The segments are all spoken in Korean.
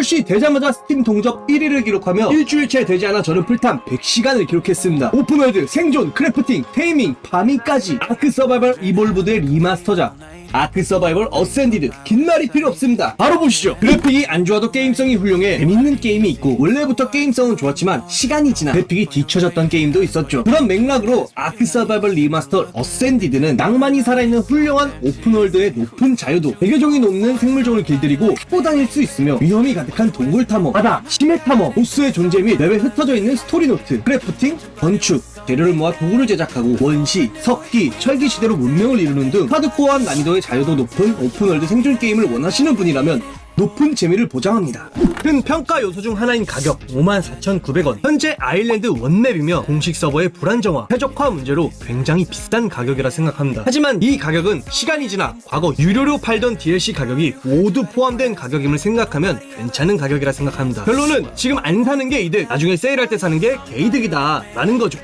출시 되자마자 스팀 동접 1위를 기록하며 일주일째 되지 않아 저는 풀탐 100시간을 기록했습니다. 오픈월드, 생존, 크래프팅, 테이밍, 파밍까지 아크 서바이벌 이볼브드의 리마스터작 아크 서바이벌 어센디드 긴 말이 필요 없습니다. 바로 보시죠. 그래픽이 안 좋아도 게임성이 훌륭해 재밌는 게임이 있고 원래부터 게임성은 좋았지만 시간이 지나 그래픽이 뒤처졌던 게임도 있었죠. 그런 맥락으로 아크 서바이벌 리마스터 어센디드는 낭만이 살아있는 훌륭한 오픈월드의 높은 자유도 대교종이 높는 생물종을 길들이고 다닐 수 있으며 위험이 가득한 동굴 탐험 바다 심해 탐험 보스의 존재 및 맵에 흩어져 있는 스토리 노트 크래프팅 건축 재료를 모아 도구를 제작하고 원시, 석기, 철기 시대로 문명을 이루는 등 하드코어한 난이도의 자유도 높은 오픈월드 생존 게임을 원하시는 분이라면 높은 재미를 보장합니다. 큰 평가 요소 중 하나인 가격 54,900원. 현재 아일랜드 원맵이며 공식 서버의 불안정화, 최적화 문제로 굉장히 비싼 가격이라 생각합니다. 하지만 이 가격은 시간이 지나 과거 유료로 팔던 DLC 가격이 모두 포함된 가격임을 생각하면 괜찮은 가격이라 생각합니다. 결론은 지금 안 사는 게 이득, 나중에 세일할 때 사는 게 개이득이다 라는 거죠.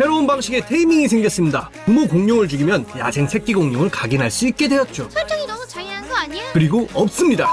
새로운 방식의 테이밍이 생겼습니다. 부모 공룡을 죽이면 야생 새끼 공룡을 각인할 수 있게 되었죠. 설정이 너무 잔인한 거 아니야? 그리고 없습니다.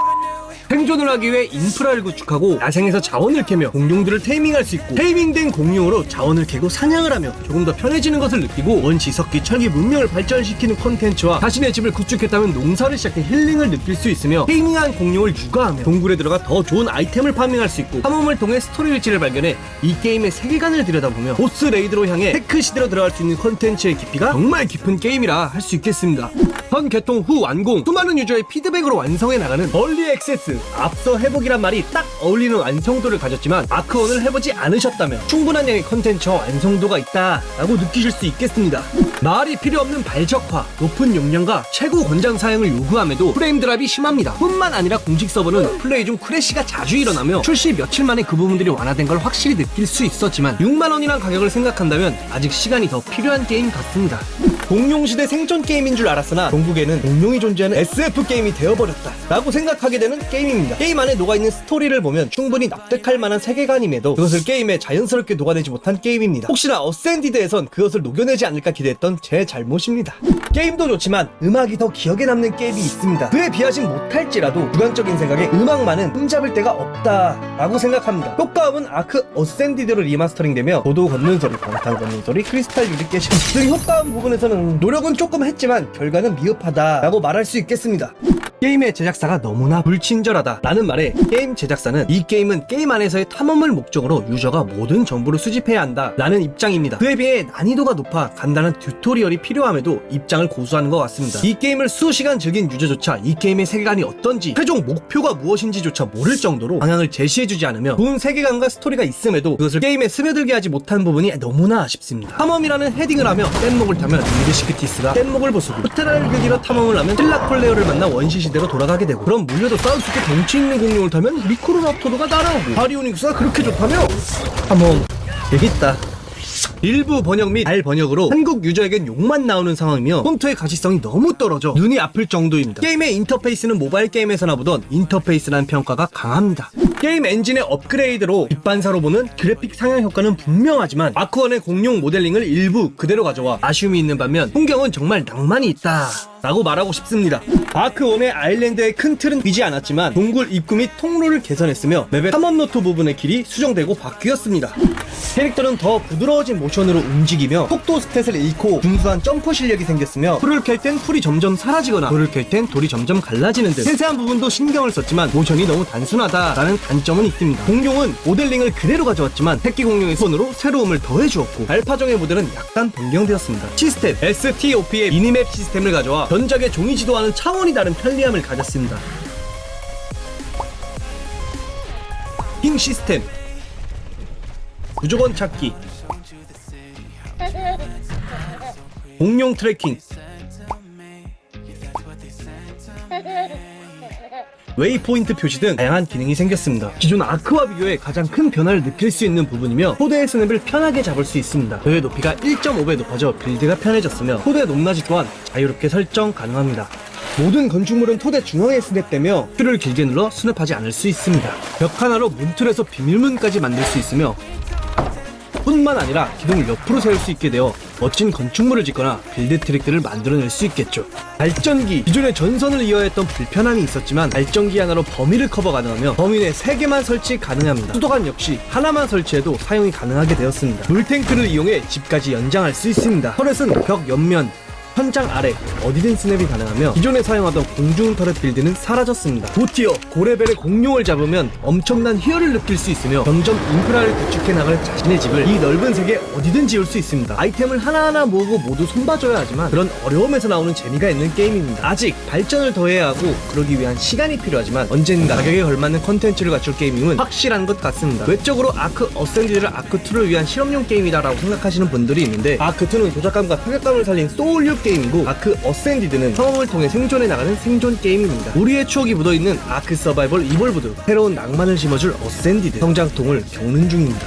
생존을 하기 위해 인프라를 구축하고 야생에서 자원을 캐며 공룡들을 테이밍할 수 있고 테이밍된 공룡으로 자원을 캐고 사냥을 하며 조금 더 편해지는 것을 느끼고 원시, 석기, 철기 문명을 발전시키는 콘텐츠와 자신의 집을 구축했다면 농사를 시작해 힐링을 느낄 수 있으며 테이밍한 공룡을 육아하며 동굴에 들어가 더 좋은 아이템을 파밍할 수 있고 탐험을 통해 스토리 일지를 발견해 이 게임의 세계관을 들여다보며 보스 레이드로 향해 테크 시대로 들어갈 수 있는 콘텐츠의 깊이가 정말 깊은 게임이라 할 수 있겠습니다. 현 개통 후 완공, 수많은 유저의 피드백으로 완성해 나가는 얼리 액세스. 앞서 회복이란 말이 딱 어울리는 완성도를 가졌지만 아크원을 해보지 않으셨다면 충분한 양의 컨텐츠와 완성도가 있다라고 느끼실 수 있겠습니다. 말이 필요 없는 발적화, 높은 용량과 최고 권장 사양을 요구함에도 프레임 드랍이 심합니다. 뿐만 아니라 공식 서버는 플레이 중 크래시가 자주 일어나며 출시 며칠 만에 그 부분들이 완화된 걸 확실히 느낄 수 있었지만 6만 원이란 가격을 생각한다면 아직 시간이 더 필요한 게임 같습니다. 공룡시대 생존 게임인 줄 알았으나 동국에는 공룡이 존재하는 SF 게임이 되어버렸다 라고 생각하게 되는 게임입니다. 게임 안에 녹아있는 스토리를 보면 충분히 납득할 만한 세계관임에도 그것을 게임에 자연스럽게 녹아내지 못한 게임입니다. 혹시나 어센디드에선 그것을 녹여내지 않을까 기대했던 제 잘못입니다. 게임도 좋지만 음악이 더 기억에 남는 게임이 있습니다. 그에 비하진 못할지라도 주관적인 생각에 음악만은 흠잡을 데가 없다라고 생각합니다. 효과음은 아크 어센디드로 리마스터링되며 도도 걷는 소리, 방탄 걷는 소리, 크리스탈 유리 깨짐 등 효과음 부분에서는 노력은 조금 했지만 결과는 미흡하다라고 말할 수 있겠습니다. 게임의 제작사가 너무나 불친절하다 라는 말에 게임 제작사는 이 게임은 게임 안에서의 탐험을 목적으로 유저가 모든 정보를 수집해야 한다 라는 입장입니다. 그에 비해 난이도가 높아 간단한 튜토리얼이 필요함에도 입장을 고수하는 것 같습니다. 이 게임을 수시간 즐긴 유저조차 이 게임의 세계관이 어떤지 최종 목표가 무엇인지조차 모를 정도로 방향을 제시해주지 않으며 좋은 세계관과 스토리가 있음에도 그것을 게임에 스며들게 하지 못한 부분이 너무나 아쉽습니다. 탐험이라는 헤딩을 하며 뗏목을 타면 링드시크티스가 뗏목을 부수고 호테라를 긁이러 탐험을 하면 틸라콜레오를 만나 원시 시대로 돌아가게 되고. 그럼 물려도 싸울 수 있게 덩치 있는 공룡을 타면 리코로랍토르가 날아오고. 바리오닉스가 그렇게 좋다며? 탐험 되겠다 일부 번역 및 알 번역으로 한국 유저에겐 욕만 나오는 상황이며 폰트의 가시성이 너무 떨어져 눈이 아플 정도입니다. 게임의 인터페이스는 모바일 게임에서나 보던 인터페이스라는 평가가 강합니다. 게임 엔진의 업그레이드로 빛반사로 보는 그래픽 상향 효과는 분명하지만 아크원의 공룡 모델링을 일부 그대로 가져와 아쉬움이 있는 반면 풍경은 정말 낭만이 있다. 라고 말하고 싶습니다. 아크원의 아일랜드의 큰 틀은 비지 않았지만 동굴 입구 및 통로를 개선했으며 맵의 탐험 노트 부분의 길이 수정되고 바뀌었습니다. 캐릭터는 더 부드러워진 모션으로 움직이며 속도 스탯을 잃고 준수한 점프 실력이 생겼으며 풀을 캘 땐 풀이 점점 사라지거나 돌을 캘 땐 돌이 점점 갈라지는 등 세세한 부분도 신경을 썼지만 모션이 너무 단순하다라는 단점은 있습니다. 공룡은 모델링을 그대로 가져왔지만 새끼 공룡의 손으로 새로움을 더해주었고 알파종의 모델은 약간 변경되었습니다. 시스템 STOP의 미니맵 시스템을 가져와 전작의 종이 지도와는 차원이 다른 편리함을 가졌습니다. 킹 시스템 무조건 찾기 공룡 트래킹 웨이포인트 표시 등 다양한 기능이 생겼습니다. 기존 아크와 비교해 가장 큰 변화를 느낄 수 있는 부분이며 포대의 스냅을 편하게 잡을 수 있습니다. 배의 높이가 1.5배 높아져 빌드가 편해졌으며 토대 높낮이 또한 자유롭게 설정 가능합니다. 모든 건축물은 토대 중앙에 스냅되며 큐를 길게 눌러 스냅하지 않을 수 있습니다. 벽 하나로 문틀에서 비밀문까지 만들 수 있으며 뿐만 아니라 기둥을 옆으로 세울 수 있게 되어 멋진 건축물을 짓거나 빌드 트릭들을 만들어낼 수 있겠죠. 발전기 기존의 전선을 이어했던 불편함이 있었지만 발전기 하나로 범위를 커버 가능하며 범위 내 3개만 설치 가능합니다. 수도관 역시 하나만 설치해도 사용이 가능하게 되었습니다. 물탱크를 이용해 집까지 연장할 수 있습니다. 터렛은 벽 옆면 천장 아래 어디든 스냅이 가능하며 기존에 사용하던 공중 터렛 빌드는 사라졌습니다. 고티어 고레벨의 공룡을 잡으면 엄청난 희열을 느낄 수 있으며 점점 인프라를 구축해 나갈 자신의 집을 이 넓은 세계 어디든 지을 수 있습니다. 아이템을 하나하나 모으고 모두 손봐줘야 하지만 그런 어려움에서 나오는 재미가 있는 게임입니다. 아직 발전을 더해야 하고 그러기 위한 시간이 필요하지만 언젠가 가격에 걸맞는 컨텐츠를 갖출 게임임은 확실한 것 같습니다. 외적으로 아크 어센디를 아크2를 위한 실험용 게임이다라고 생각하시는 분들이 있는데 아크2는 도작감과 타격감을 살린 소울류 게임이고 아크 어센디드는 경험을 통해 생존해 나가는 생존 게임입니다. 우리의 추억이 묻어있는 아크 서바이벌 이볼브드 새로운 낭만을 심어줄 어센디드 성장통을 겪는 중입니다.